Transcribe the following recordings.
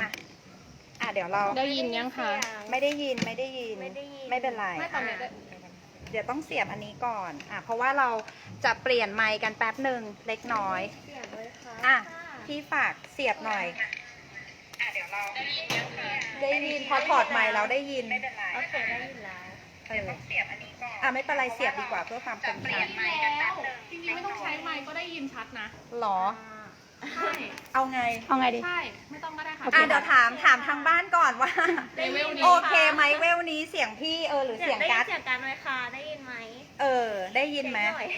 มาอะเดี๋ยวเราได้ยินยังคะไม่ได้ยินไม่ได้ยินไม่ได้ยินไม่เป็นไรไม่ตอนเนี้ยได้อะเดี๋ยวต้องเสียบอันนี้ก่อนอะเพราะว่าเราจะเปลี่ยนไมค์กันแป๊บหนึ่งเล็กน้อยเสียงเลยค่ะอะพี่ฝากเสียบหน่อยอะเดี๋ยวเราได้ยินพอถอดไมค์เราได้ยินไม่เป็นไรโอเคได้ยินแล้วเออต้องเสียบอันนี้ก่อนอะไม่เป็นไรเสียบดีกว่าเพื่อความคมชัดแล้วจริงๆไม่ต้องใช้ไมค์ก็ได้ยินชัดนะหรอ ใช่เอาไงเอาไงดี ใช่ ไม่ต้องก็ได้ค่ะ อะเดี๋ยวถามถามทางบ้านก่อนว่าเลเวลนี้โอเคไหมเวลนี้เสียงพี่เออหรือเสีเสียยงงได้ยิกันสเสียงการไหมคะได้ยินไหมเออ ได้ยินไหม เช็คน่อย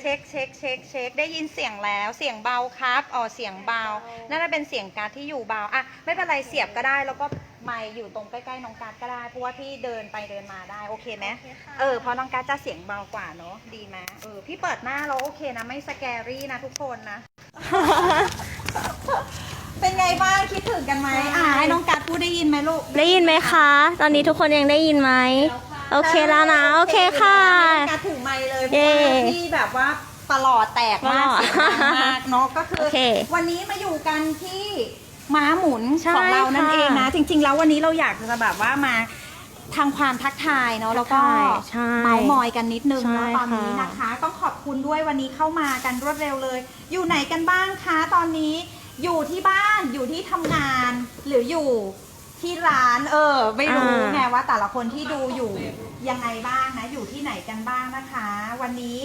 เช็คเช็คเช็คเช็คได้ยินเสียงแล้วเสียงเบาครับอ๋อเสียงเบา เบาน่าจะเป็นเสียงการดที่อยู่เบาอะไม่เป็นไรเสียบก็ได้แล้วก็ ไมค์อยู่ตรงใกล้ๆน้องการดก็ได้เพราะว่าพี่เดินไปเดินมาได้โอเคไหมโอเคค่ะ เออเพราะน้องการดจะเสียงเบากว่าเนอะดีไหมเออพี่เปิดหน้าแล้วโอเคนะไม่สแกรี่นะทุกคนนะ เป็นไงบ้างคิดถึงกันไหมอะให้น้องการดพูดได้ยินไหมลูก ได้ยินไหมคะ ตอนนี้ทุกคนยังได้ยินไหม โอเคแล้วนะ โอเคค่ะการถือไมค์เลยเพเย้ราะว่าที่แบบว่าประหลอดแตกมากประหลอดเสียงดังมากเนาะก็คือ โอเควันนี้มาอยู่กันที่ ม้าหมุนใช่ของเรานั่นค่ะเองนะจริง ๆ แล้ววันนี้เราอยากจะแบบว่ามาทางความทักทายเนาะแล้วก็ทักทายใช่เมาส์มอยกันนิดนึงใช่เนาะตอนนี้ค่ะ นะคะ ต้องขอบคุณด้วยวันนี้เข้ามากันรวดเร็วเลย อยู่ไหนกันบ้างคะตอนนี้อยู่ที่บ้านอยู่ที่ทำงานหรืออยู่ ที่ร้านเออไม่รู้อ่าไงว่าแต่ละคนที่ดูอยู่ยังไงบ้างนะ อยู่ที่ไหนกันบ้างนะคะ วันนี้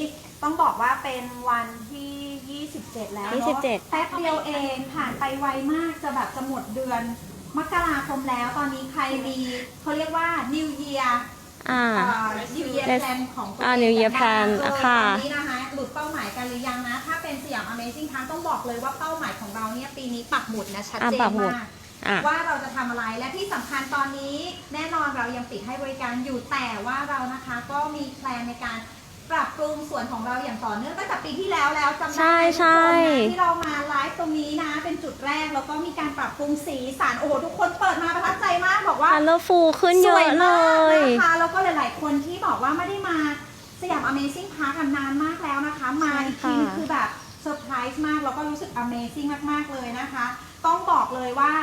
ต้องบอกว่าเป็นวันที่ 27 แล้วเนาะ27 แป๊บเดียวเองผ่านไปไวมากจะแบบจะหมดเดือน มกราคมแล้วตอนนี้ใครมีเขาเรียกว่า New Year อ่า เอ่อ New Year Yes Plan ของตัวเองอ่า New Year กัน Plan บ้างเออค่ะ ตอนนี้นะคะหลุดเป้าหมายกันหรือยังนะ ถ้าเป็นสยาม Amazing ทั้งต้องบอกเลยว่าเป้าหมายของเราเนี่ยปีนี้ปักหมุดนะชัดอะเจนปักหมุด มาก อะ ว่าเราจะทำอะไรและที่สำคัญตอนนี้แน่นอนเรายังปิดให้บริการอยู่แต่ว่าเรานะคะก็มีแพลนในการปรับปรุงส่วนของเราอย่างต่อเนื่องตั้งแต่ปีที่แล้วแล้วจำได้ใช่ไหมทุกใช่คนนะที่เรามาไลฟ์ตรงนี้นะ เป็นจุดแรกแล้วก็มีการปรับปรุงสีสันโอ้โหทุกคนเปิดมาประทับใจมากบอกว่า คัลเลอร์ฟูขึ้นเยอะเลสวย ยมากนะคะแล้วก็หลายๆ คนที่บอกว่าไม่ได้มาสยาม Amazing Park กันนานมากแล้วนะคะ มาอีกทีใช่ค่ะ คือแบบ เซอร์ไพรส์มากแล้วก็รู้สึก Amazing มาก ๆ เลยนะคะ ต้องบอกเลยว่า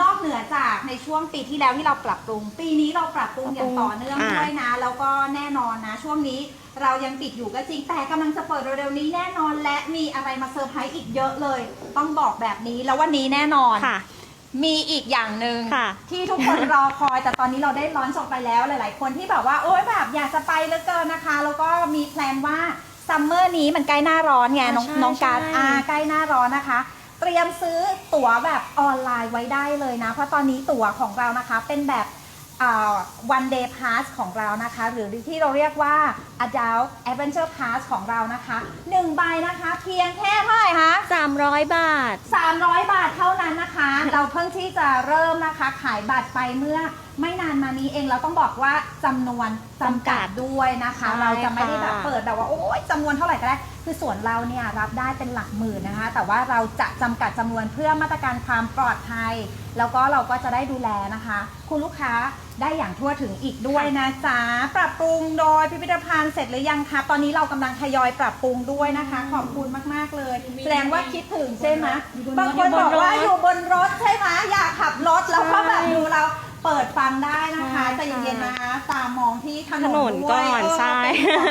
นอกเหนือจากในช่วงปีที่แล้วที่เราปรับปรุง ปีนี้เราปรับปรุงอย่างต่อเนื่องอ่าด้วยนะ แล้วก็แน่นอนนะ ช่วงนี้เรายังปิดอยู่ก็จริงแต่กำลังจะเปิดเร็วๆนี้แน่นอนและมีอะไรมาเซอร์ไพรส์อีกเยอะเลย ต้องบอกแบบนี้แล้ววันนี้แน่นอน ค่ะ มีอีกอย่างหนึ่งค่ะที่ทุกคนรอคอย แต่ตอนนี้เราได้ร้อนจบไปแล้วหลาย ๆ คนที่แบบว่าโอ๊ยแบบอยากจะไปเหลือเกินนะคะ แล้วก็มีแพลนว่า ซัมเมอร์นี้มันใกล้หน้าร้อนไงอ่าน้องใช่น้องการดใช่ อ่าใกล้หน้าร้อนนะคะ เตรียมซื้อตั๋วแบบออนไลน์ไว้ได้เลยนะ เพราะตอนนี้ตั๋วของเรานะคะเป็นแบบอ่า one day pass ของเรานะคะ หรือที่เราเรียกว่า adult adventure pass ของเรานะคะหนึ่งใบนะคะ เพียงแค่เท่าไหร่คะ 300 บาท 300 บาทเท่านั้นนะคะ เราเพิ่งที่จะเริ่มนะคะ ขายบัตรไปเมื่อ ไม่นานมานี้เองเราต้องบอกว่าจำนวนจำกัดด้วยนะคะ ใช่เราจะไม่ได้แบบค่ะ เปิดแบบว่าโอ้ยจำนวนเท่าไหร่ก็ได้ คือส่วนเราเนี่ยรับได้เป็นหลักหมื่นนะคะ แต่ว่าเราจะจำกัดจำนวนเพื่อมาตรการความปลอดภัย แล้วก็เราก็จะได้ดูแลนะคะ คุณลูกค้าได้อย่างทั่วถึงอีกด้วยนะจ๊ะปรับปรุงโดยพิพิธภัณฑ์เสร็จหรือยังคะตอนนี้เรากำลังทยอยปรับปรุงด้วยนะคะ ขอบคุณมากๆเลย แสดงว่าคิดถึงใช่ไหมบางคนบอกว่าอยู่บนรถใช่ไหมอยากขับรถแล้วก็แบบดูเรา เปิดฟังได้นะคะใช่แต่เย็นๆนะคะตามองที่ถนถนนนด้วก่ยอนเใช่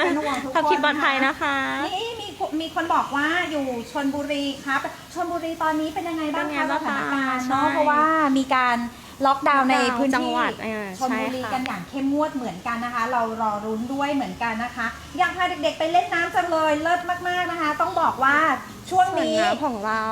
เป็นห่วงทุกคนขับขี่ปลอดภัยนะคะ นี่มีคนมีคนบอกว่าอยู่ชนบุรีครับชนบุรีตอนนี้เป็นยังไงบ้างเป็นไงคะสบ้างถานการณ์คะเนาะใช่เพราะว่ามีการ ล็อกดาวน์ในพื้นจังที่หวัดอ่าชนบุรีใช่ค่ะ กันอย่างเข้มงวดเหมือนกันนะคะ เรารอรุ้นด้วยเหมือนกันนะคะ อยากพาเด็กๆไปเล่นน้ำจังเลยเลิศมากๆนะคะ ต้องบอกว่าช่วงส่วนนี้ น้ำของเรา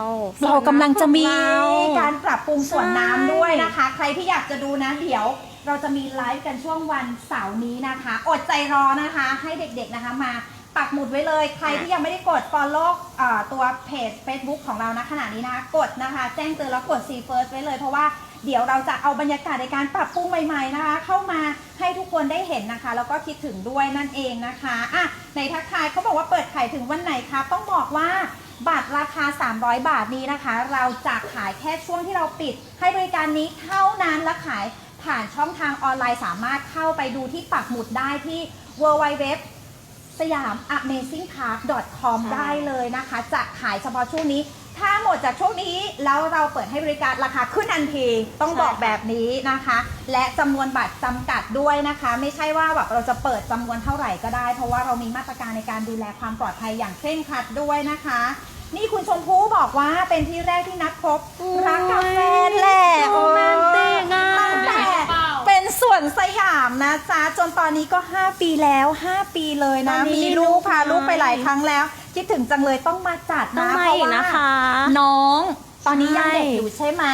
เรากำลังจะมีส่วนน้ำของเราการปรับปรุงสวนน้ำใช่ด้วยนะคะ ใครที่อยากจะดูนะเดี๋ยวเราจะมีไลฟ์กันช่วงวันเสาร์นี้นะคะ อดใจรอนะคะ ให้เด็กๆนะคะมาปักหมุดไว้เลย ใครที่ยังไม่ได้กด follow อ่าตัวเพจ Facebook ของเรานะขณะนี้นะคะกดนะคะ แจ้งเตือนแล้วกด see first ไว้เลยเพราะว่า เดี๋ยวเราจะเอาบรรยากาศในการปรับปรุงใหม่ๆนะคะ เข้ามาให้ทุกคนได้เห็นนะคะ แล้วก็คิดถึงด้วยนั่นเองนะคะอะในทักทายเขาบอกว่าเปิดขายถึงวันไหนคะต้องบอกว่าบัตรราคา 300 บาทนี้นะคะ เราจะขายแค่ช่วงที่เราปิด ให้บริการนี้เท่านั้นและขายผ่านช่องทางออนไลน์สามารถเข้าไปดูที่ปักหมุดได้ที่ www สยาม amazingpark com ได้เลยนะคะ จะขายเฉพาะช่วงนี้ ถ้าหมดจากช่วงนี้แล้วเราเปิดให้บริการราคาขึ้นทันทีต้องใช่บอกค่ะแบบนี้นะคะ และจำนวนบัตรจำกัดด้วยนะคะ ไม่ใช่ว่าแบบเราจะเปิดจำนวนเท่าไหร่ก็ได้ เพราะว่าเรามีมาตรการในการดูแลความปลอดภัยอย่างเคร่งครัดด้วยนะคะ นี่คุณชมพู่บอกว่าเป็นที่แรกที่นัดพบรักกับแฟนแหละโรแมนติกอะตั้งแต่เป็นส่วนสยามนะจ๊ะจนตอนนี้ก็ 5 ปีแล้ว 5 ปีเลยนะ ตอนนี้มีมีลูกลูกพาลูกไปไหมหลายครั้งแล้ว คิดถึงจังเลยต้องมาจัดต้องนะมาเพราะอีกว่านะคะ น้อง ตอนนี้ยังใช่เด็กอยู่ใช่ไหม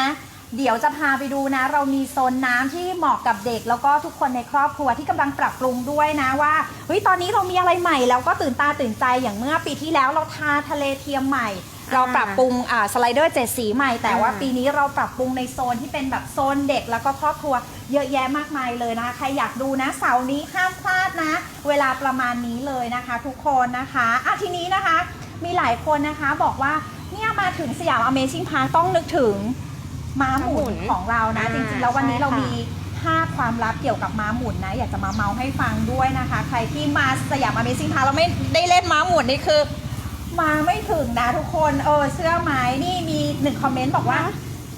เดี๋ยวจะพาไปดูนะ เรามีโซนน้ำที่เหมาะกับเด็ก แล้วก็ทุกคนในครอบครัวที่กำลังปรับปรุงด้วยนะว่าเฮ้ยตอนนี้เรามีอะไรใหม่แล้วก็ตื่นตาตื่นใจอย่างเมื่อปีที่แล้วเราทาทะเลเทียมใหม่ เราปรับปรุงอ่าสไลเดอร์เจ็ดสีใหม่ แต่ว่าอ่าปีนี้เราปรับปรุงในโซนที่เป็นแบบโซนเด็กแล้วก็ครอบครัวเยอะแยะมากมายเลยนะคะใครอยากดูนะเสาร์นี้ห้ามพลาดนะ เวลาประมาณนี้เลยนะคะ ทุกคนนะคะอะทีนี้นะคะ มีหลายคนนะคะบอกว่าเนี่ยมาถึงสยาม Amazing Park ต้องนึกถึงม้าหมุม้าหมุนนของเรานะอ่าจริงๆ แล้ววันนี้ใช่เราค่ะมี5ความลับเกี่ยวกับม้าหมุนนะ อยากจะมาเมาให้ฟังด้วยนะคะ ใครที่มาสยาม Amazing Park เราไม่ได้เล่นม้าหมุนนี่คือ มาไม่ถึงนะทุกคน เออเสื้อไหมนี่มีหนึ่งคอมเมนต์บอกว่า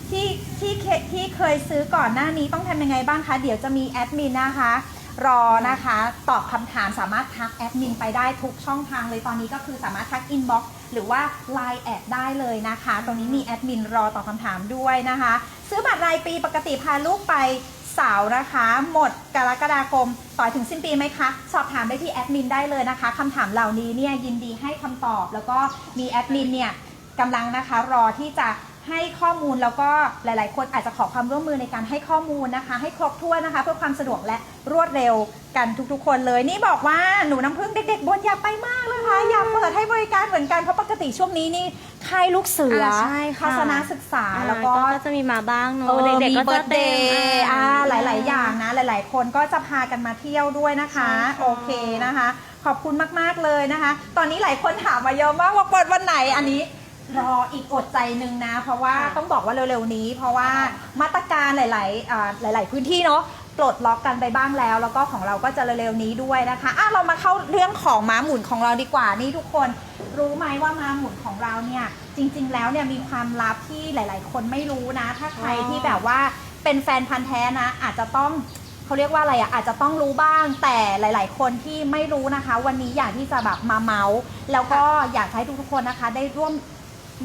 ที่ที่เคที่เคยซื้อก่อนหน้านี้ต้องทำยังไงบ้างคะ เดี๋ยวจะมีแอดมินนะคะ รอนะคะ ตอบคำถามสามารถทักแอดมินไปได้ทุกช่องทางเลยตอนนี้ก็คือสามารถทักอินบ็อกซ์หรือว่า Line แอดได้เลยนะคะ ตรงนี้มีแอดมินรอตอบคำถามด้วยนะคะ ซื้อบัตรรายปีปกติพาลูกไป เสาวนะคะ หมดกรกฎาคมต่อถึงสิ้นปีไหมคะ สอบถามได้ที่แอดมินได้เลยนะคะคำถามเหล่านี้เนี่ยยินดีให้คำตอบ แล้วก็มีแอดมินเนี่ยกำลังนะคะรอที่จะ ให้ข้อมูลแล้วก็หลาย ๆ คนอาจจะขอความร่วมมือในการให้ข้อมูลนะคะ ให้ครบถ้วนนะคะ เพื่อความสะดวกและรวดเร็วกันทุก ๆ คนเลยนี่บอกว่าหนูน้ำพึ่งเด็ก ๆบนอยากไปมากเลยค่ะอยากเปิดให้บริการเหมือนกันเพราะปกติช่วงนี้นี่ค่ายลูกเสืออ่าใช่ค่ะ ทัศนศึกษาอ่าแล้วก็ ก็จะมีมาบ้างเนเออะอเด็กมีๆก็เบิจะร์ดเดเต็มย์อ่าหลาย ๆ อย่างนะ หลาย ๆ คนก็จะพากันมาเที่ยวด้วยนะคะ ใช่ค่ะ โอเคนะคะ ขอบคุณมาก ๆ เลยนะคะ ตอนนี้หลายคนถามมาเยอะมากว่าเปิดวันไหน อันนี้ รออีกอดใจหนึ่งนะ เพราะว่าต้องบอกว่าเร็วๆนี้ เพราะว่ามาตรการหลายๆอ่าหลาย ๆ พื้นที่เนาะปลดล็อกกันไปบ้างแล้ว แล้วก็ของเราก็จะเร็วๆนี้ด้วยนะคะอะเรามาเข้าเรื่องของม้าหมุนของเราดีกว่านี่ทุกคนรู้ไหมว่าม้าหมุนของเราเนี่ยจริง ๆ แล้วเนี่ยมีความลับที่หลาย ๆ คนไม่รู้นะ ถ้าใครที่แบบว่าเป็นแฟนพันธ์แท้นะ อาจจะต้องเขาเรียกว่าอะไรอะอาจจะต้องรู้บ้างแต่หลาย ๆ คนที่ไม่รู้นะคะ วันนี้อยากที่จะแบบมาเมาส์แล้วก็อยากให้ทุกๆคนนะคะ ได้ร่วม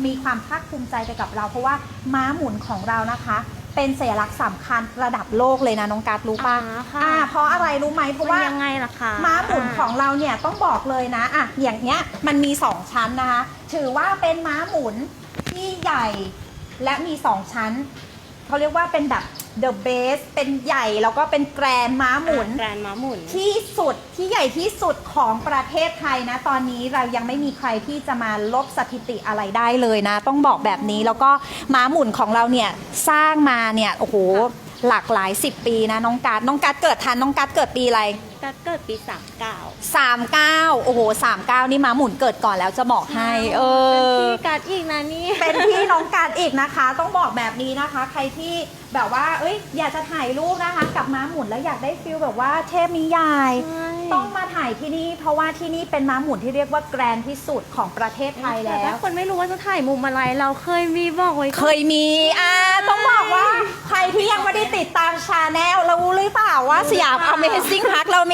มีความภาคภูมิใจไปกับเรา เพราะว่าม้าหมุนของเรานะคะ เป็นสัญลักษณ์สำคัญระดับโลกเลยนะน้องการดรู้ป่ะอ่าค่ะ อ่าเพราะอะไรรู้ไหมเพราะมันว่ายังไงล่ะคะม้าหมุนของเราเนี่ยต้องบอกเลยนะอะอย่างเนี้ยมันมี 2 ชั้นนะคะ ถือว่าเป็นม้าหมุนที่ใหญ่และมี 2 ชั้นเขาเรียกว่าเป็นแบบ the base เป็นใหญ่แล้วก็เป็นแกรนม้าหมุน แกรนม้าหมุน ที่สุดที่ใหญ่ที่สุดของประเทศไทยนะ ตอนนี้เรายังไม่มีใครที่จะมาลบสถิติอะไรได้เลยนะ ต้องบอกแบบนี้แล้วก็ม้าหมุนของเราเนี่ยสร้างมาเนี่ยโอ้โหหลากหลาย 10 ปีนะน้องการดน้องการดเกิดทันน้องการดเกิดปีอะไร กัดเกิดปีสามเก้า39 โอ้โห 39 นี่ม้าหมุนเกิดก่อนแล้วจะบอกให้ เออ พี่กัดอีกนะนี่เป็นพี่น้องการอีกนะคะ ต้องบอกแบบนี้นะคะ ใครที่แบบว่า เอ้ย อยากจะถ่ายรูปนะคะ กับม้าหมุนแล้วอยากได้ฟิลแบบว่าเทพนิยาย ต้องมาถ่ายที่นี่ เพราะว่าที่นี่เป็นม้าหมุนที่เรียกว่าแกรนด์ที่สุดของประเทศไทยแต่แล้ถ้าวคนไม่รู้ว่าจะถ่ายมุมอะไร เราเคยมีบอกไว้ก่อนเคยมี อ่า ต้องบอกว่า ใครที่ยังไม่ได้ติดตามชาแนลเรารู้หรือเปล่าว่าสยาม Amazing Park เรามี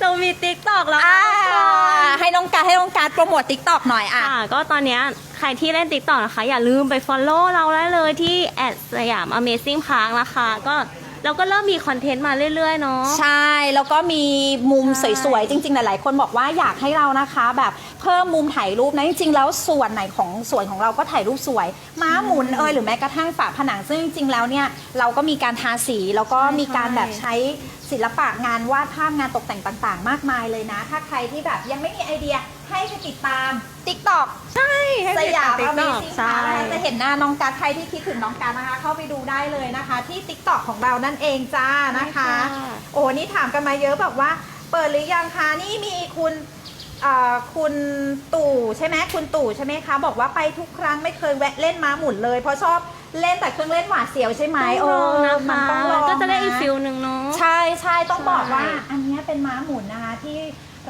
เรามีติ๊กตอกแล้วอ่านะทุกคน ให้น้องการให้น้องการโปรโมทติ๊กตอกหน่อยอะ ค่ะก็ตอนเนี้ยใครที่เล่นติ๊กต็อกนะคะ อย่าลืมไป Follow เราได้เลยที่แอดสยาม Amazing Park นะคะ ก็เราก็เริ่มมีคอนเทนต์มาเรื่อย ๆ เนาะ ใช่ แล้วก็มีมุมใช่สวยๆ จริง ๆ หลาย ๆ คนบอกว่าอยากให้เรานะคะ แบบเพิ่มมุมถ่ายรูปนะ จริง ๆ แล้วส่วนไหนของส่วนของเราก็ถ่ายรูปสวย ม้าหมุนเอยหรือแม้กระทั่งฝาผนังซึ่งจริง ๆ แล้วเนี่ยเราก็มีการทาสีแล้วก็มีการแบบใช้ ศิลปะงานวาดภาพงานตกแต่งต่างๆ มากมายเลยนะ ถ้าใครที่แบบยังไม่มีไอเดียให้ไปติดตาม TikTok ใช่ให้สติดยาตมติ๊กต็อก Amazing ใช่ Park นะคะจะเห็นหน้าน้องการดใครที่คิดถึงน้องการดนะคะ เข้าไปดูได้เลยนะคะ ที่ TikTok ของเรานั่นเองจ้านะคะใช่ค่ะโอ้นี่ถามกันมาเยอะแบบว่า เปิดหรือยังคะนี่มีคุณเอ่อ คุณตู่ใช่ไหมคุณตู่ใช่ไหมคะ บอกว่าไปทุกครั้งไม่เคยแวะเล่นม้าหมุนเลย เพราะชอบเล่นแต่เครื่องเล่นหวาดเสียวใช่ไหมต้องลองนะมัคะต้องลองก็จะได้อีกนฟิลหนึ่งเนาะใช่ใช่ต้องบอกว่าใช่อันเนี้ยเป็นม้าหมุนนะคะที่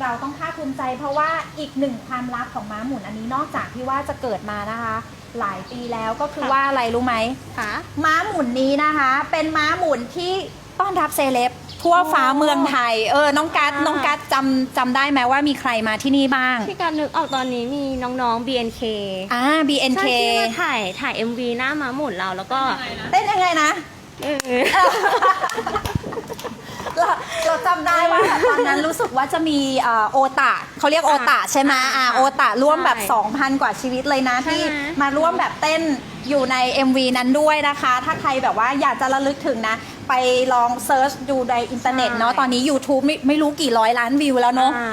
เราต้องภาคภูมิใจ เพราะว่าอีกหนึ่งความลับของม้าหมุนอันนี้นอกจากที่ว่าจะเกิดมานะคะ หลายปีแล้วก็คือค่ะว่าอะไรรู้ไหมค่ะม้าหมุนนี้นะคะ เป็นม้าหมุนที่ ต้อนรับเซเลบทั่วฟ้าเมืองไทย เออ น้องกัดอ่าน้องกัดจำจำได้ไหมว่ามีใครมาที่นี่บ้าง ที่การนึกออกตอนนี้มีน้องๆ BNK อ่า BNK ใช่ที่มาถ่ายถ่าย MV หน้าม้าหมุนเราแล้วก็อะไรนะเต้นยังไงนะเออเราเราจำได้ว่าตอนนั้นรู้สึกว่าจะมีเอ่อโอตะเขาเรียกโอตะใช่ไหมอ่าอ่าโอตะร่วมแบบใช่2,000 กว่าชีวิตเลยนะใช่ที่ไหมมาร่วมแบบเต้น อยู่ใน MV นั้นด้วยนะคะ ถ้าใครแบบว่าอยากจะระลึกถึงนะ ไปลองเซิร์ชดูในอินเทอร์เน็ตเนาะ ตอนนี้ YouTube ไม่ไม่รู้กี่ร้อยล้านวิวแล้วเนาะอ่า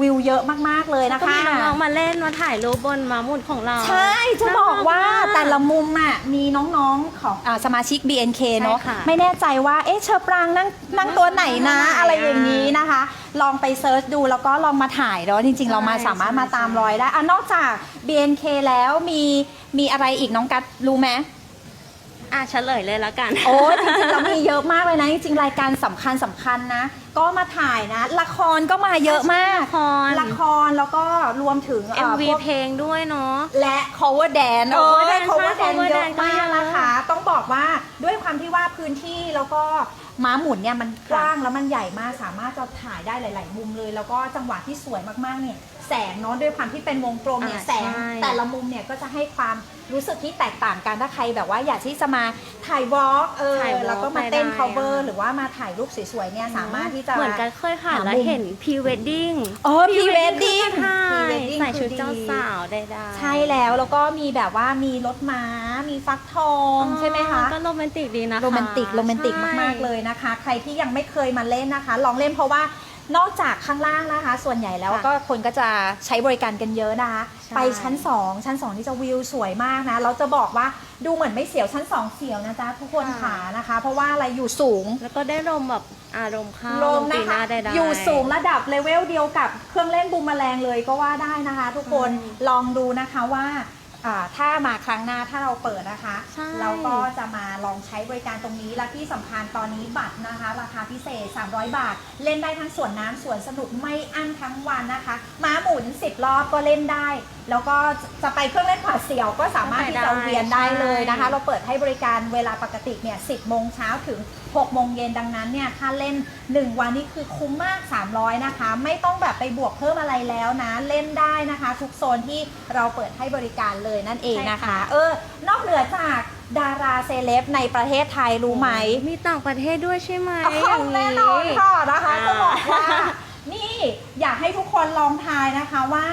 วิวเยอะมาก ๆ เลยแล้วนะก็คะมีน้องๆมาเล่นมาถ่ายรูปบนม้าหมุนของเรา ใช่จะบอกว่าน่รักมกแต่ละมุมอะมีน้องๆของอาสมาชิก BNK เนาะ ใช่ค่ะไม่แน่ใจว่าเอ๊ะเชอปรางนั่งนั่งตัวไหนนะนั่งตัวไหนอะไรอย่างนี้นะคะ ลองไปเซิร์ชดูแล้วก็ลองมาถ่ายเนาะจริง ๆ เรามาใช่สามารถใช่มาตามรอยได้อะนอกจาก BNK แล้วมีมีอะไรอีกน้องกัดรู้ไหมอะเฉลยเลยแล้วกัน โอ้ยจริงๆเรามีเยอะมากเลยนะ จริงๆ รายการสำคัญสำคัญนะ ก็มาถ่ายนะ ละครก็มาเยอะมากละคร ละครแล้วก็รวมถึงเอ่อ MV พวก เพลงด้วยเนาะ และ cover dance เอ cover อ dance cover ค่ะ dance cover เยอะ dance ก็มากเยอะนะคะ ต้องบอกว่าด้วยความที่ว่าพื้นที่แล้วก็ม้าหมุนเนี่ยมันกว้างแล้วมันใหญ่มากสามารถจะถ่ายได้หลาย ๆ มุมเลย แล้วก็จังหวะที่สวยมากๆเนี่ย แสงเนาะด้วยความที่เป็นวงกลมเนี่ยอ่าแสงใช่ แต่ละมุมเนี่ยก็จะให้ความรู้สึกที่แตกต่างกันถ้าใครแบบว่าอยากที่จะมาถ่ายวอล์กเออถ่าย walk แล้วก็มาเต้น ไปได้ cover อะหรือว่ามาถ่ายรูปสวยๆเนี่ยสามารถที่จะ เหมือนกันเคยผ่านหาแล้วมุม เห็นพ r ีเวดดิ้งเออ pre-wedding ใช่ pre-wedding ใส่ชุดคือดีเจ้าสาวได้ได้ใช่แล้วแล้วก็มีแบบว่ามีรถม้า มีฟักทองใช่ไหมคะ ก็โรแมนติกดีนะคะโรแมนติกโรแมนติกใช่ มาก ๆ เลยนะคะ ใครที่ยังไม่เคยมาเล่นนะคะ ลองเล่นเพราะว่า นอกจากข้างล่างนะคะ ส่วนใหญ่แล้วค่ะก็คนก็จะใช้บริการกันเยอะนะคะ ใช่ ไปชั้น 2 ชั้น2นี่จะวิวสวยมากนะเราจะบอกว่าดูเหมือนไม่เสียวชั้น 2 เสียวนะจ๊ะทุกคนขานะคะ เพราะว่าอะไรอยู่สูง แล้วก็ได้ลมแบบอารมณ์เข้าลมตีนะหคะน้าได้ได้ อยู่สูงระดับเลเวลเดียวกับเครื่องเล่นบูมแมลงเลยก็ว่าได้นะคะ ทุกคนใช่ลองดูนะคะว่า อ่าถ้ามาครั้งหน้าถ้าเราเปิดนะคะ ใช่ เราก็จะมาลองใช้บริการตรงนี้และที่สำคัญตอนนี้บัตรนะคะ ราคาพิเศษ 300 บาท เล่นได้ทั้งสวนน้ำสวนสนุกไม่อั้นทั้งวันนะคะม้าหมุน 10 รอบก็เล่นได้ แล้วก็จะไปเครื่องเล่นขวาดเสียวก็สามารถที่จะเวียนได้เลยนะคะ เราเปิดให้บริการเวลาปกติเนี่ย 10 โมงเช้าถึง 6 โมงเย็นดังนั้นเนี่ยถ้าเล่น 1 วันนี่คือคุ้มมาก 300 นะคะ ไม่ต้องแบบไปบวกเพิ่มอะไรแล้วนะ เล่นได้นะคะ ทุกโซนที่เราเปิดให้บริการเลยนั่นเองนะคะ เออ นอกเหนือจากดาราเซเลบในประเทศไทยรู้ไหมมีต่างประเทศด้วยใช่ไหมเอาอย่างแน่นอนค่ะนะคะอ่าจะบอกว่า นี่อยากให้ทุกคนลองทายนะคะว่า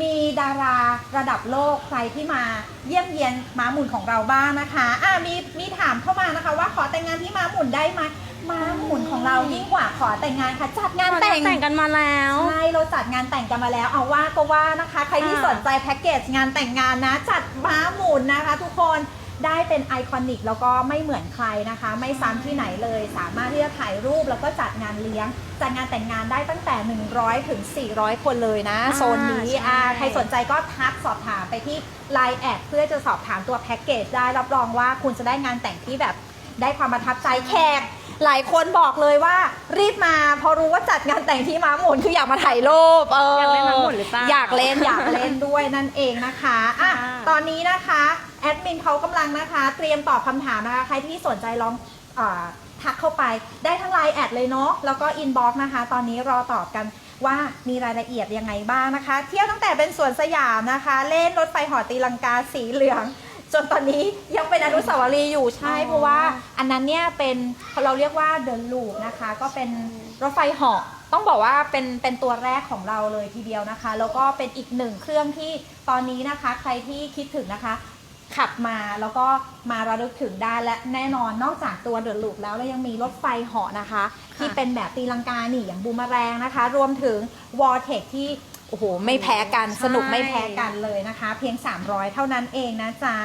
มีดาราระดับโลกใครที่มาเยี่ยมเยียนม้าหมุนของเราบ้างนะคะ อ่ามีมีถามเข้ามานะคะ ว่าขอแต่งงานที่ม้าหมุนได้ไหม ม้าหมุนของเรายิ่งกว่าขอแต่งงานค่ะ จัดงานเราแต่งแต่งกันมาแล้ว ใช่เราจัดงานแต่งกันมาแล้วเอาว่าก็ว่านะคะ ใครที่ค่ะสนใจแพ็กเกจงานแต่งงานนะ จัดม้าหมุนนะคะ ทุกคนได้เป็นไอคอนิกแล้วก็ไม่เหมือนใครนะคะ ไม่ซ้ำที่ไหนเลย สามารถที่จะถ่ายรูปแล้วก็จัดงานเลี้ยง จัดงานแต่งงานได้ตั้งแต่ 100 ถึง 400 คนเลยนะอ่าโซนนี้ใช่อ่าใครสนใจก็ทักสอบถามไปที่ Line แอดเพื่อจะสอบถามตัวแพ็กเกจได้รับรองว่าคุณจะได้งานแต่งที่แบบได้ความประทับใจแขก หลายคนบอกเลยว่ารีบมาเพอรู้ว่าจัดงานแต่งที่ม้าหมุนคืออยากมาถ่ายรูปเอออยากเล่นม้าหมุนหรือเปล่าอยากเล่นอยากเล่นด้วยนั่นเองนะคะอะค่ะ ตอนนี้นะคะแอดมินเขากำลังนะคะ เตรียมตอบคำถามนะคะ ใครที่สนใจลองเออทักเข้าไปได้ทั้งไลน์แอดเลยเนาะแล้วก็อินบ็อกซ์นะคะ ตอนนี้รอตอบกันว่ามีรายละเอียดยังไงบ้างนะคะ เที่ยวตั้งแต่เป็นสวนสยามนะคะ เล่นรถไฟเหอตีลังกาสีเหลือง จนตอนนี้ยังเป็นอนุสาวรีย์อยู่ใช่อ๋อเพราะว่าอันนั้นเนี่ยเป็นเราเรียกว่าเดินลูปนะคะ ก็เป็นรถไฟเหาะต้องบอกว่าเป็นเป็นตัวแรกของเราเลยทีเดียวนะคะ แล้วก็เป็นอีกหนึ่งเครื่องที่ตอนนี้นะคะ ใครที่คิดถึงนะคะ ขับมาแล้วก็มาระลึกถึงได้และแน่นอนนอกจากตัวเดินลูปแล้วแล้วยังมีรถไฟเหาะนะคะ ที่เป็นแบบตีลังกาหนีอย่างบูมแมลงนะคะ รวมถึงวอ r t เทคที่ โอ้โหไม่แพ้กันใช่สนุกไม่แพ้กันเลยนะคะ เพียง 300 เท่านั้นเองนะจ๊ะ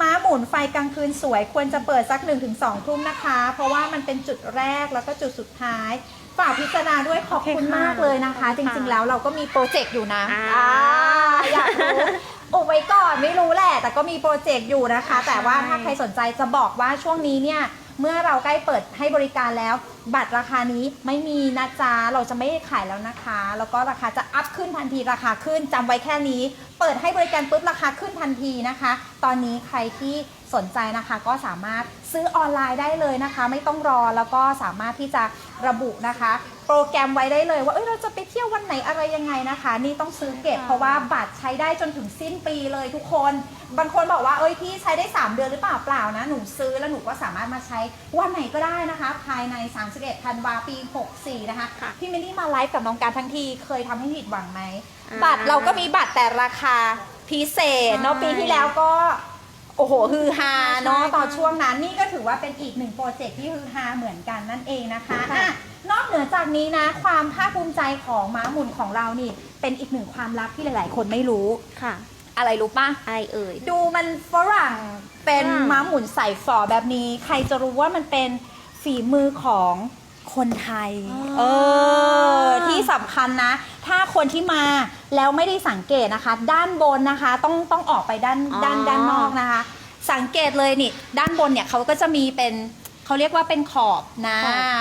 ม้าหมุนไฟกลางคืนสวยควรจะเปิดสัก 1-2 ทุ่มนะคะ เพราะว่ามันเป็นจุดแรกแล้วก็จุดสุดท้ายฝากพิจารณาด้วยขอบคุณโอเคค่ะมากเลยนะคะขอบจคุณค่ะริงๆแล้วเราก็มีโปรเจกต์อยู่นะอ่าอ่าอยากรู้อุบไว้ก่อนไม่รู้แหละ แต่ก็มีโปรเจกต์อยู่นะคะ แต่ว่าถ้าใครสนใจจะบอกว่าช่วงนี้เนี่ย เมื่อเราใกล้เปิดให้บริการแล้ว บัตรราคานี้ไม่มีนะจ๊ะเราจะไม่ขายแล้วนะคะ แล้วก็ราคาจะอัพขึ้นทันทีราคาขึ้นจำไว้แค่นี้ เปิดให้บริการปุ๊บราคาขึ้นทันทีนะคะ ตอนนี้ใครที่ สนใจนะคะก็สามารถซื้อออนไลน์ได้เลยนะคะ ไม่ต้องรอแล้วก็สามารถที่จะระบุนะคะ โปรแกรมไว้ได้เลย ว่าเอ้ยเราจะไปเที่ยววันไหนอะไรยังไงนะคะ นี่ต้องซื้อเก็บเพราะว่าบัตรใช้ได้จนถึงสิ้นปีเลยทุกคน บางคนบอกว่าเอ้ยพี่ใช้ได้ 3 เดือนหรือเปล่าเปล่านะหนูซื้อแล้วหนูก็สามารถมาใช้วันไหนก็ได้นะคะ ภายใน 31ธันวาปี 64 นะคะค่ะพี่มินนี่มาไลฟ์กับน้องการทั้งทีเคยทำให้ผิดหวังไหมอ่าบัตรเราก็มีบัตรแต่ราคาพิเศษเนาะใช่ปีที่แล้วก็ โอ้โหฮือฮาเนาะใช่ตอนช่วงนั้นนี่ก็ถือว่าเป็นอีกหนึ่งโปรเจกต์ที่ฮือฮาเหมือนกันนั่นเองนะคะค่ะอะนอกเหนือจากนี้นะ ความภาคภูมิใจของม้าหมุนของเรานี่ เป็นอีกหนึ่งความลับที่หลาย ๆ คนไม่รู้ ค่ะ อะไรรู้ปะอะไรเอ่ย ดูมันฝรั่งเป็นฝรั่ง ม้าหมุนใส่ฝอแบบนี้ ใครจะรู้ว่ามันเป็นฝีมือของคนไทย เออ ที่สำคัญนะ ถ้าคนที่มาแล้วไม่ได้สังเกตนะคะ ด้านบนนะคะต้องต้องออกไปด้านอ๋อ ด้านด้านนอกนะคะ สังเกตเลยนี่ด้านบนเนี่ยเขาก็จะมีเป็นเขาเรียกว่าเป็นขอบนะ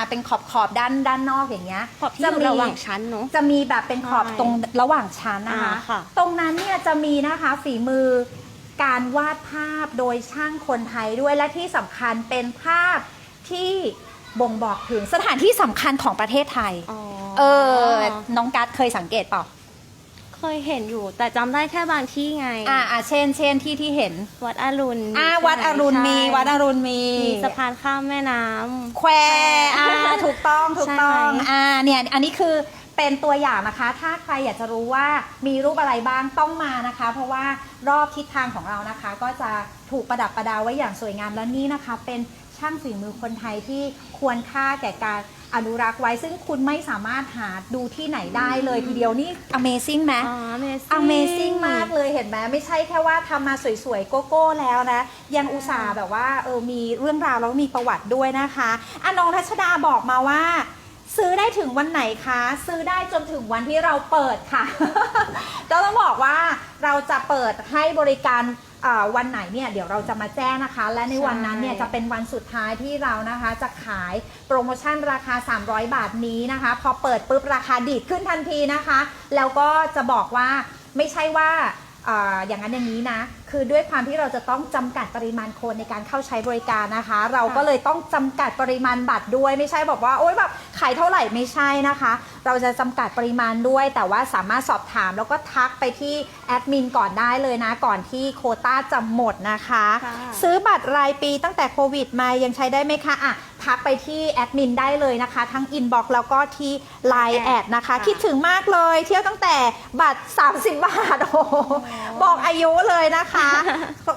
เป็นขอบขอบด้านด้านนอกอย่างเงี้ยขอบที่จะอยู่มี ระหว่างชั้นเนาะ จะมีแบบเป็นขอบใช่ตรงระหว่างชั้นนะคะ อ่าค่ะ ตรงนั้นเนี่ยจะมีนะคะฝีมือการวาดภาพโดยช่างคนไทยด้วยและที่สำคัญเป็นภาพที่บ่งบอกถึงสถานที่สำคัญของประเทศไทย อ๋อ เออ น้องกัดเคยสังเกตเปล่า เคยเห็นอยู่ แต่จำได้แค่บางที่ไง อ่าอ่าเช่น เช่นที่ที่เห็น วัดอรุณอ่าใช่ไหมวัดอรุณมี ใช่วัดอรุณมี มีสะพานข้ามแม่น้ำ แควอ่าถูกต้องถูกต้องใช่ไหม อ่าเนี่ยอันนี้คือเป็นตัวอย่างนะคะ ถ้าใครอยากจะรู้ว่ามีรูปอะไรบ้างต้องมานะคะ เพราะว่ารอบทิศทางของเรานะคะ ก็จะถูกประดับประดาไว้อย่างสวยงามแล้วนี่นะคะ เป็นช่างฝีมือคนไทยที่ควรค่าแก่การ อนุรักษ์ไว้ซึ่งคุณไม่สามารถหาดูที่ไหนได้เลยทีเดียวนี่ Amazing ไหม อ๋อ amazing Amazing มากเลยเห็นไหมไม่ใช่แค่ว่าทำมาสวยๆ โกโก้แล้วนะ ยังอุตส่าห์แบบว่าเออมีเรื่องราวแล้วมีประวัติด้วยนะคะอะน้องทัชดาบอกมาว่า ซื้อได้ถึงวันไหนคะ ซื้อได้จนถึงวันที่เราเปิดค่ะเราต้องบอกว่าเราจะเปิดให้บริการอ่า วันไหนเนี่ยเดี๋ยวเราจะมาแจ้งนะคะ และในวันนั้นเนี่ยจะเป็นวันสุดท้ายที่เรานะคะจะขายโปรโมชั่นราคา 300 บาทนี้นะคะ พอเปิดปุ๊บราคาดีดขึ้นทันทีนะคะ แล้วก็จะบอกว่าไม่ใช่ว่าอ่าอย่างนั้นอย่างนี้นะ คือด้วยความที่เราจะต้องจำกัดปริมาณคนในการเข้าใช้บริการนะคะ เราก็เลยต้องจำกัดปริมาณบัตรด้วยไม่ใช่บอกว่าโอ๊ยแบบขายเท่าไหร่ไม่ใช่นะคะ เราจะจำกัดปริมาณด้วย แต่ว่าสามารถสอบถามแล้วก็ทักไปที่แอดมินก่อนได้เลยนะ ก่อนที่โควต้าจะหมดนะคะค่ะซื้อบัตรรายปีตั้งแต่โควิดมายังใช้ได้ไหมคะอะ ทักไปที่แอดมินได้เลยนะคะ ทั้งอินบ็อกซ์แล้วก็ที่ Line แอดนะคะค่ะคิดถึงมากเลยเที่ยวตั้งแต่บัตร 30 บาทโอ้โหบอกอายุเลยนะคะ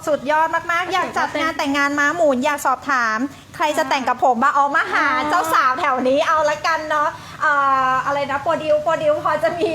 สุดยอดมากๆ อยากจัดงานแต่งงานม้าหมุนอยากสอบถาม ใครจะแต่งกับผมมาเอามาหาเจ้าสาวแถวนี้เอาละกันเนาะ เอ่ออะไรนะโปรดิวโปรดิวพอจะมี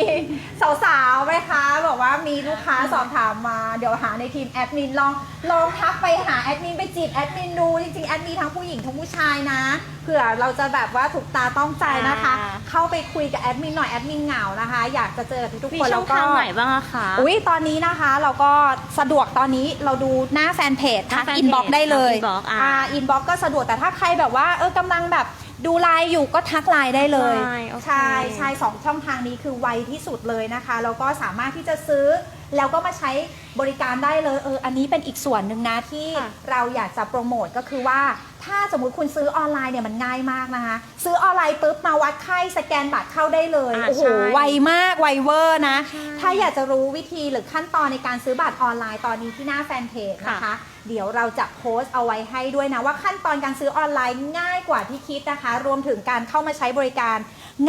สาวๆไหมคะบอกว่ามีลูกค้าสอบถามมา เดี๋ยวหาในทีมแอดมินลองลองทักไปหาแอดมินไปจีบแอดมินดูจริงๆแอดมินทั้งผู้หญิงทั้งผู้ชายนะเผื่อเราจะแบบว่าถูกตาต้องใจนะคะ อ่า เข้าไปคุยกับแอดมินหน่อยแอดมินเหงานะคะ อยากจะเจอทุกมีคนช่แล้อวงก็ ทางไหนบ้างอะคะ อุ้ยตอนนี้นะคะเราก็สะดวกตอนนี้เราดูหน้าแฟนเพจหน้าทักแฟนเพจอินบ็อกได้เลยทัก inbox อ่าอ่า อินบ็อกก็สะดวกแต่ถ้าใครแบบว่าเออกำลังแบบ ดูไลน์อยู่ก็ทักไลน์ได้เลยไลน์โอเค ใช่ใช่สองช่องทางนี้คือไวที่สุดเลยนะคะแล้วก็สามารถที่จะซื้อ แล้วก็มาใช้บริการได้เลยเอออันนี้เป็นอีกส่วนหนึ่งนะที่ค่ะ เราอยากจะโปรโมทก็คือว่า ถ้าสมมุติคุณซื้อออนไลน์เนี่ยมันง่ายมากนะคะ ซื้อออนไลน์ปุ๊บมาวัดไข้สแกนบัตรเข้าได้เลยอ่าโอ้โหใช่ไวมากไวเวอร์นะ ใช่ถ้าอยากจะรู้วิธีหรือขั้นตอนในการซื้อบัตรออนไลน์ตอนนี้ที่หน้าแฟนเพจนะคะค่ะ เดี๋ยวเราจะโพสต์เอาไว้ให้ด้วยนะ ว่าขั้นตอนการซื้อออนไลน์ง่ายกว่าที่คิดนะคะ รวมถึงการเข้ามาใช้บริการ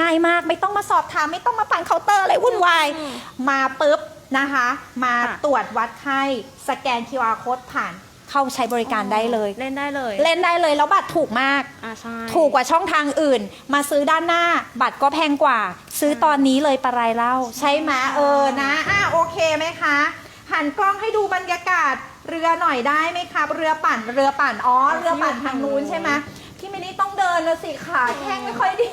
ง่ายมากไม่ต้องมาสอบถามไม่ต้องมาปั่นเคาน์เตอร์อะไรวุ่นวายอืมมาปุ๊บนะคะ มาค่ะตรวจวัดไข้สแกน QR code ผ่านเข้าใช้บริการได้เลย เล่นได้เลย เล่นได้เลยแล้วบัตรถูกมากอ่าใช่ถูกกว่าช่องทางอื่น มาซื้อด้านหน้า บัตรก็แพงกว่า ซื้อตอนนี้เลยปะไรเล่า ใช่ไหมเออนะอะโอเคไหมคะ หันกล้องให้ดูบรรยากาศ เรือหน่อยได้ไหมครับ เรือปั่นเรือปั่นอ๋อเรือปั่นทางนู้นใช่ไหมพี่มินี่ต้องเดินแล้วสิขาแข้งไม่ค่อยดี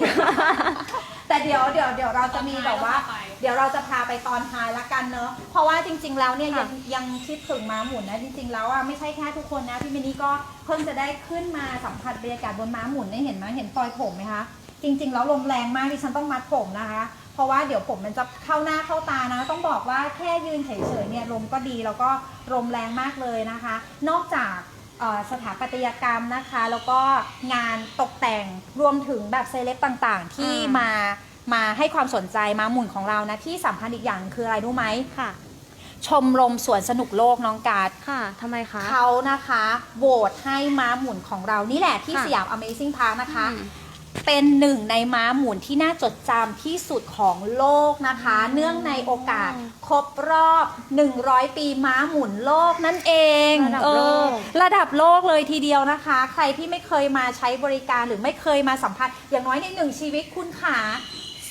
แต่เดี๋ยวเดี๋ยวเดี๋ยวเราจะมีแบบว่า เดี๋ยวเราจะพาไปตอนท้ายละกันเนอะเพราะว่าจริง ๆ แล้วเนี่ยยัค่ะงยังคิดถึงม้าหมุนนะจริง ๆ แล้วอะไม่ใช่แค่ทุกคนนะ พี่มินนี่ก็เพิ่งจะได้ขึ้นมาสัมผัสบรรยากาศบนม้าหมุนได้เห็นไหมเห็นปลอยผมไหมคะจริง ๆ แล้วลมแรงมากที่ฉันต้องมัดผมนะคะ เพราะว่าเดี๋ยวผมมันจะเข้าหน้าเข้าตานะ ต้องบอกว่าแค่ยืนเฉยๆเนี่ยลมก็ดีแล้วก็ลมแรงมากเลยนะคะ นอกจากเอ่อสถาปัตยกรรมนะคะ แล้วก็งานตกแต่งรวมถึงแบบเซเลบต่างๆ ที่อ่ามมามาให้ความสนใจมาหมุนของเรานะที่สำคัญอีกอย่างคืออะไรรู้ไหมค่ะ ชมรมสวนสนุกโลกน้องการดค่ะทำไมคะเขานะคะโหวตให้ม้าหมุนของเรานี่แหละที่ค่ะสยาม Amazing Park นะคะอืม เป็นหนึ่งในม้าหมุนที่น่าจดจำที่สุดของโลกนะคะ เนื่องในโอกาสครบรอบ 100 ปีม้าหมุนโลกนั่นเองระดับเอโลอกระดับโลกเลยทีเดียวนะคะ ใครที่ไม่เคยมาใช้บริการหรือไม่เคยมาสัมผัส อย่างน้อยในหนึ่งชีวิตคุณขา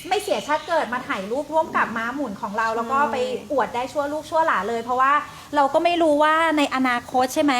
ไม่เสียชาติเกิดมาถ่ายรูปร่วมกับม้าหมุนของเรา แล้วก็ไปอวดได้ชั่วลูกชั่วหลานเลย เพราะว่าเราก็ไม่รู้ว่าในอนาคตใช่ไหม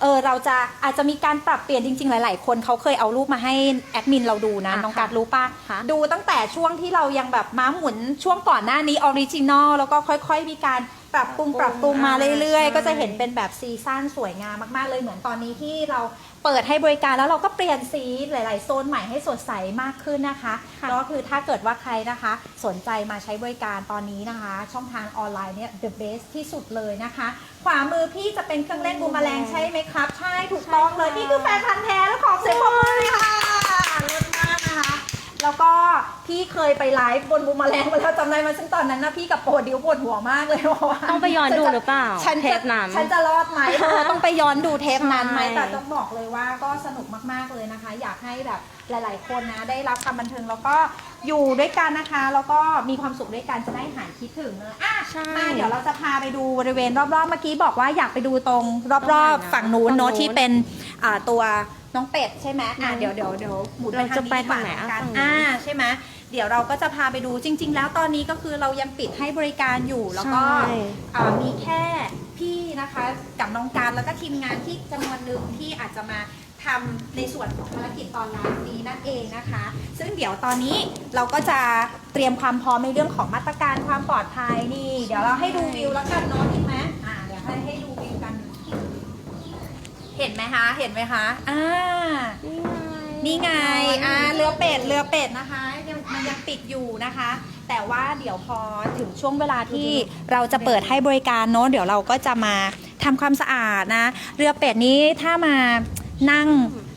เออเราจะอาจจะมีการปรับเปลี่ยนจริง ๆ หลาย ๆ คนเขาเคยเอารูปมาให้แอดมินเราดูนะ อะน้องค่ะการดรู้ป่ะ ค่ะ ดูตั้งแต่ช่วงที่เรายังแบบม้าหมุนช่วงก่อนหน้านี้ออริจินอลแล้วก็ค่อย ๆ มีการปรับปรุงปรับปรุงมาเรื่อย ๆ ก็จะเห็นเป็นแบบซีซั่นสวยงามมาก ๆ เลยเหมือนตอนนี้ที่เรา เปิดให้บริการแล้วเราก็เปลี่ยนสีหลาย ๆ โซนใหม่ให้สดใสมากขึ้นนะคะค่ะก็คือถ้าเกิดว่าใครนะคะ สนใจมาใช้บริการตอนนี้นะคะ ช่องทางออนไลน์เนี่ย the best ที่สุดเลยนะคะ ขวามือพี่จะเป็นเครื่องเล่นบูมแมลงใช่ไหมครับ ใช่ถูกต้องเลยใช่ค่ะนี่คือแฟนพันธ์แท้แล้วขอเสียงปรบมือเลยค่ะเลิศมากนะคะ แล้วก็พี่เคยไปไลฟ์บนบูมแมลงมาแล้วจำได้ไหมาซึ่งตอนนั้นนะพี่กับโปรดิวปวดหัวมากเลยเพราะว่าต้องไปย้อนดูหรือเปล่าฉันเทจะปนั้น ฉันจะรอดไหมเออต้องไปย้อนดูเทปนั้นไหมใช่ แต่ต้องบอกเลยว่าก็สนุกมากๆเลยนะคะ อยากให้แบบหลาย ๆ คนนะได้รับความบันเทิงแล้วก็ อยู่ด้วยกันนะคะแล้วก็มีความสุขด้วยกันจะได้หายคิดถึงเนอะอะใช่มาเดี๋ยวเราจะพาไปดูบริเวณรอบๆเมื่อกี้บอกว่าอยากไปดูตรง รอบๆฝั่งนู้นเนอะที่เป็นอ่าตัวน้องเป็ดใช่ไหมอะเดี๋ยวเดี๋ยวเดี๋ยวหมุนไปเราทางจะนี้ไปดีกว่าทางไหนอะกันฝั่งนี้อ่าใช่ไหมเดี๋ยวเราก็จะพาไปดูจริง ๆ แล้วตอนนี้ก็คือเรายังปิดให้บริการอยู่แล้วก็ใช่ อ่ามีแค่พี่นะคะกับน้องการแล้วก็ทีมงานที่จำนวนหนึ่งที่อาจจะมา ทำในส่วนของภารกิจตอนร้านนี้นั่นเองนะคะ ซึ่งเดี๋ยวตอนนี้เราก็จะเตรียมความพร้อมในเรื่องของมาตรการความปลอดภัยนี่ เดี๋ยวเราให้ดูวิวแล้วกันเนาะดีไหมอ่าเดี๋ยวให้ให้ดูวิวกัน เห็นไหมคะ เห็นไหมคะอ่านี่ไงอ่าเรือเป็ดเรือเป็ดนะคะยังมันยังปิดอยู่นะคะ แต่ว่าเดี๋ยวพอถึงช่วงเวลาที่เราจะเปิดให้บริการเนอะเดี๋ยวเราก็จะมาทำความสะอาดนะ เรือเป็ดนี้ถ้ามา นั่ง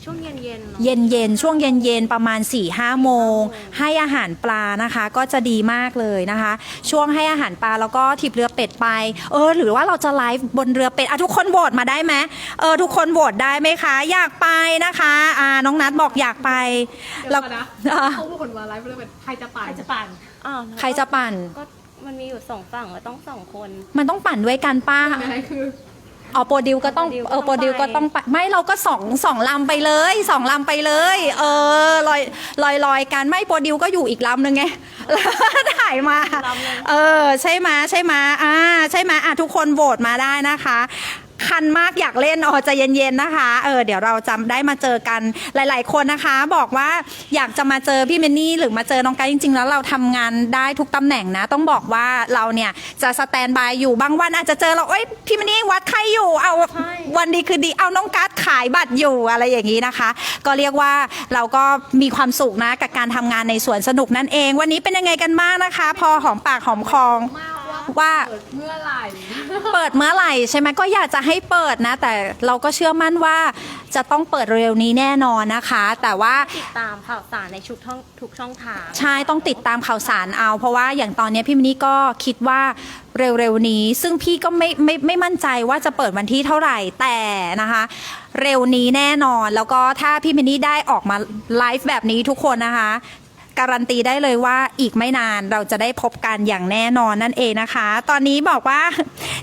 ช่วงเย็นๆเนอะเย็นเย็นๆช่วงเย็นเย็นๆประมาณ4ี่ห้าโมง ให้อาหารปลานะคะ ก็จะดีมากเลยนะคะ ช่วงให้อาหารปลาแล้วก็ทิบเรือเป็ดไป เออ หรือว่าเราจะไลฟ์บนเรือเป็ดอะทุกคนโหวตมาได้ไหมเออทุกคนโหวตได้ไหมคะ อยากไปนะคะอ่าน้องนัทบอกอยากไปเดี๋ยวแล้วก่อนนะอะเขาพูดมาไลฟ์เลยเป็นใครจะปั่นใครจะปั่นอ้าวใครจะปั่นก็มันมีอยู่สองฝั่งก็ต้องสองคน มันต้องปั่นด้วยกันป้าอะไรคือ อ๋อโปรดิวก็ต้องโปรดิวก็เออโปรดิวต้องไปก็ต้องไปไม่เราก็สองสองลำไปเลยสองลำไปเลย เออลอยลอยลอยกันไม่โปรดิวก็อยู่อีกลำหนึงไงแล้วถ่ายมาลำหนึ่งเออ ใช่ไหมยใช่ไหมยอ่า ใช่ไหมยอะทุกคนโหวตมาได้นะคะ คันมากอยากเล่นอ๋อใจะเย็นๆนะคะเออเดี๋ยวเราจำได้มาเจอกันหลาย ๆ คนนะคะ บอกว่าอยากจะมาเจอพี่เมนนี่หรือมาเจอน้องกายจริง ๆ แล้วเราทำงานได้ทุกตำแหน่งนะ ต้องบอกว่าเราเนี่ยจะสแตนบายอยู่บางวันอาจจะเจอเราเอ้ยพี่เมนนี่วัดไข้อยู่เอาใช่วันดีคือดีเอาน้องกัสขายบัตรอยู่อะไรอย่างนี้นะคะ ก็เรียกว่าเราก็มีความสุขนะกับการทำงานในสวนสนุกนั่นเอง วันนี้เป็นยังไงกันบ้างนะคะ พอหอมปากหอมคอมากว่าว่าเปิดเมื่อไหร่ เปิดเมื่อไหร่ใช่ไหมก็อยากจะให้เปิดนะ แต่เราก็เชื่อมั่นว่าจะต้องเปิดเร็วนี้แน่นอนนะคะ แต่ว่า ติดตามข่าวสารในชุกท่องทุกช่องทาง ใช่ต้องติดตามข่าวสารเอา เพราะว่าอย่างตอนนี้พี่มินนี่ก็คิดว่าเร็วๆนี้ ซึ่งพี่ก็ไม่ไม่ไม่มั่นใจว่าจะเปิดวันที่เท่าไหร่แต่นะคะ เร็วนี้แน่นอนแล้วก็ถ้าพี่มินนี่ได้ออกมาไลฟ์แบบนี้ทุกคนนะคะ การันตีได้เลยว่าอีกไม่นานเราจะได้พบกันอย่างแน่นอนนั่นเองนะคะ ตอนนี้บอกว่า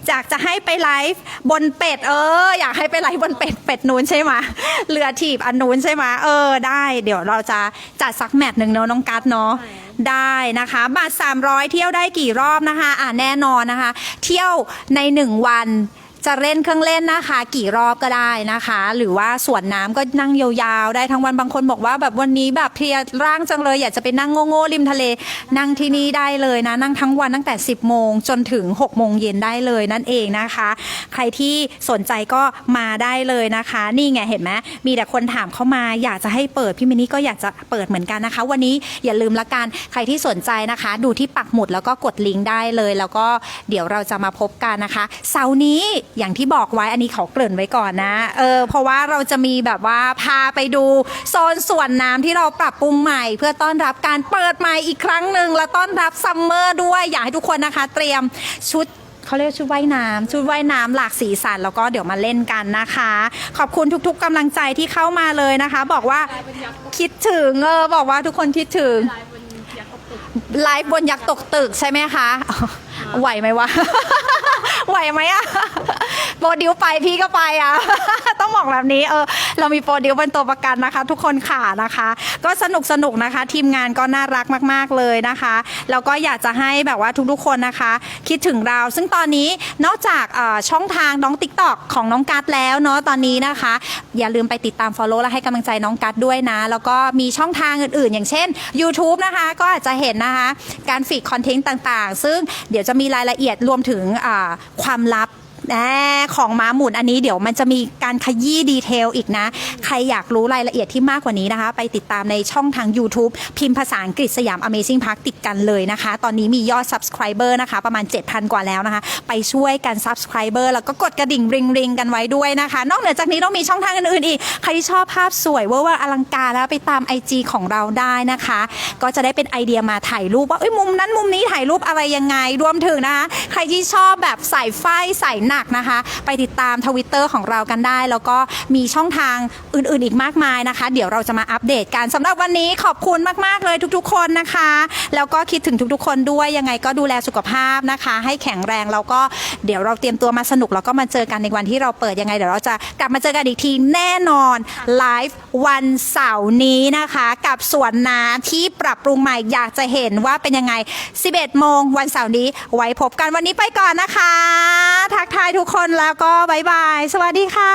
จากจะให้ไปไลฟ์บนเป็ด เออ อยากให้ไปไลฟ์บนเป็ดเป็ดนู้นใช่ไหมเรือถีบอันนู้นใช่ไหมเออ ได้เดี๋ยวเราจะจัดสักแมตช์หนึ่งเนาะน้องกัสเนาะใช่ได้นะคะบัตร300 เที่ยวได้กี่รอบนะคะ อ่าแน่นอนนะคะ เที่ยวใน 1 วัน จะเล่นเครื่องเล่นนะคะ กี่รอบก็ได้นะคะ หรือว่าสวนน้ำก็นั่งยาวๆ ได้ทั้งวันบางคนบอกว่าแบบวันนี้แบบเพลียร่างจังเลย อยากจะไปนั่งโง่ๆริมทะเล นั่งที่นี่ได้เลยนะ นั่งทั้งวันตั้งแต่ 10 โมงจนถึง 6 โมงเย็นได้เลยนั่นเองนะคะ ใครที่สนใจก็มาได้เลยนะคะ นี่ไงเห็นไหมมีแต่คนถามเข้ามาอยากจะให้เปิดพี่มินนี่ก็อยากจะเปิดเหมือนกันนะคะ วันนี้อย่าลืมละกันใครที่สนใจนะคะ ดูที่ปักหมุดแล้วก็กดลิงก์ได้เลย แล้วก็เดี๋ยวเราจะมาพบกันนะคะ เสาร์นี้อย่างที่บอกไว้อันนี้เขาเกริ่นไว้ก่อนนะ เออ เพราะว่าเราจะมีแบบว่าพาไปดูโซนสวนน้ำที่เราปรับปรุงใหม่ เพื่อต้อนรับการเปิดใหม่อีกครั้งหนึ่งและต้อนรับซัมเมอร์ด้วย อยากให้ทุกคนนะคะ เตรียมชุดเขาเรียกชุดว่ายน้ำชุดว่ายน้ำหลากสีสันแล้วก็เดี๋ยวมาเล่นกันนะคะ ขอบคุณทุกๆกำลังใจที่เข้ามาเลยนะคะ บอกว่าลายเป็นยักษ์ตกคิดถึงเออบอกว่าทุกคนคิดถึงลายเป็นยักษ์ตกตึกไลฟ์บนยักษ์ตกตึกใช่ไหมคะ ไหวไหมวะ ไหวไหมอะโปรดิวไปพี่ก็ไปอะ ต้องบอกแบบนี้เออเรามีโปรดิวเป็นตัวประกันนะคะ ทุกคนค่ะนะคะ ก็สนุกสนุกนะคะ ทีมงานก็น่ารักมาก ๆเลยนะคะแล้วก็อยากจะให้แบบว่าทุกๆคนนะคะ คิดถึงเรา ซึ่งตอนนี้นอกจากเอ่อช่องทางน้อง t ิ k t o k ของน้องกัดแล้วเนาะตอนนี้นะคะ อย่าลืมไปติดตาม Follow และให้กำลังใจน้องกัดด้วยนะ แล้วก็มีช่องทางอื่นๆ อย่างเช่น YouTube นะคะ ก็อาจจะเห็นนะคะ การฟีดคอนเทนต์ต่างๆ ซึ่งเดี๋ยวจะมีมีรายละเอียดรวมถึงความลับ แน่ของม้าหมุนอันนี้เดี๋ยวมันจะมีการขยี้ดีเทลอีกนะ ใครอยากรู้รายละเอียดที่มากกว่านี้นะคะ ไปติดตามในช่องทาง YouTube พิมพ์ภาษาอังกฤษสยาม Amazing Park ติดกันเลยนะคะ ตอนนี้มียอด Subscriber นะคะ ประมาณ 7,000 กว่าแล้วนะคะ ไปช่วยกัน Subscriber แล้วก็กดกระดิ่งริงริงกันไว้ด้วยนะคะ นอกเหนือจากนี้ต้องมีช่องทางอื่นๆอีก ใครที่ชอบภาพสวยเวอร์ว่าอลังการแล้วไปตาม IG ของเราได้นะคะ ก็จะได้เป็นไอเดียมาถ่ายรูปว่าเอ้ยมุมนั้นมุมนี้ถ่ายรูปอะไรยังไงรวมถึงนะคะใครที่ชอบแบบใส่ไฟใส่หนักนะคะ ไปติดตามทวิตเตอร์ของเรากันได้ แล้วก็มีช่องทางอื่นๆอีกมากมายนะคะ เดี๋ยวเราจะมาอัปเดตกันสำหรับวันนี้ขอบคุณมากๆเลยทุกๆ คนนะคะ แล้วก็คิดถึงทุกๆ คนด้วยยังไงก็ดูแลสุขภาพนะคะ ให้แข็งแรงแล้วก็เดี๋ยวเราเตรียมตัวมาสนุกแล้วก็มาเจอกันในวันที่เราเปิดยังไงเดี๋ยวเราจะกลับมาเจอกันอีกทีแน่นอนไลฟ์วันเสาร์นี้นะคะ กับสวนน้ำที่ปรับปรุงใหม่อยากจะเห็นว่าเป็นยังไง 11 โมงวันเสาร์นี้ไว้พบกันวันนี้ไปก่อนนะคะ ทักทายายทุกคนแล้วก็บายบาย สวัสดีค่ะ